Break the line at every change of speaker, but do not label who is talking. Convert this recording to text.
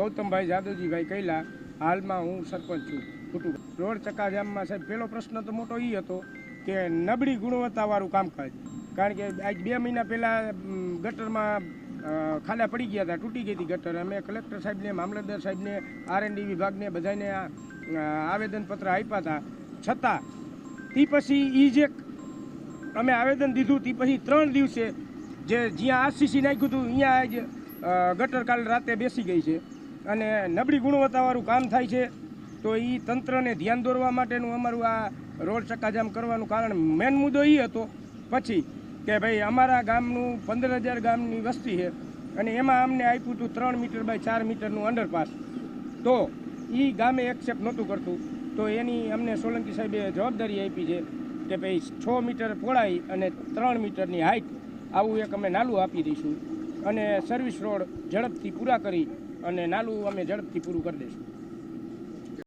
ગૌતમભાઈ જાદવજીભાઈ કૈલા હાલમાં હું સરપંચ છું. કુટુંબ રોડ ચકાજામમાં સાહેબ પહેલો પ્રશ્ન તો મોટો એ હતો કે નબળી ગુણવત્તાવાળું કામકાજ કારણ કે આજ બે મહિના પહેલાં ગટરમાં ખાડા પડી ગયા હતા, તૂટી ગઈ હતી ગટર. અમે કલેક્ટર સાહેબને, મામલતદાર સાહેબને આરએનડી વિભાગને બધાને આવેદનપત્ર આપ્યા હતા. છતાં, તે પછી એ જે અમે આવેદન દીધું, તે પછી ત્રણ દિવસે જે જ્યાં આરસીસી નાખ્યું હતું અહીંયા જ ગટર કાલ રાતે બેસી ગઈ છે. અને નબળી ગુણવત્તાવાળું કામ થાય છે, તો એ તંત્રને ધ્યાન દોરવા માટેનું અમારું આ રોડ ચક્કાજામ કરવાનું કારણ મેન મુદ્દો એ હતો. પછી કે ભાઈ અમારા ગામનું પંદર હજાર ગામની વસ્તી છે, અને એમાં અમને આપ્યું હતું ત્રણ મીટર બાય ચાર મીટરનું અંડરપાસ તો એ ગામે એક્સેપ્ટ નહોતું કરતું. તો એની અમને સોલંકી સાહેબે જવાબદારી આપી છે કે ભાઈ છ મીટર પહોળાઈ અને ત્રણ મીટરની હાઇટ આવું એક અમે નાલું આપી દઈશું. અને સર્વિસ રોડ ઝડપથી પૂરા કરી અને નાલું અમે ઝડપથી પૂરું કરી દઈશું.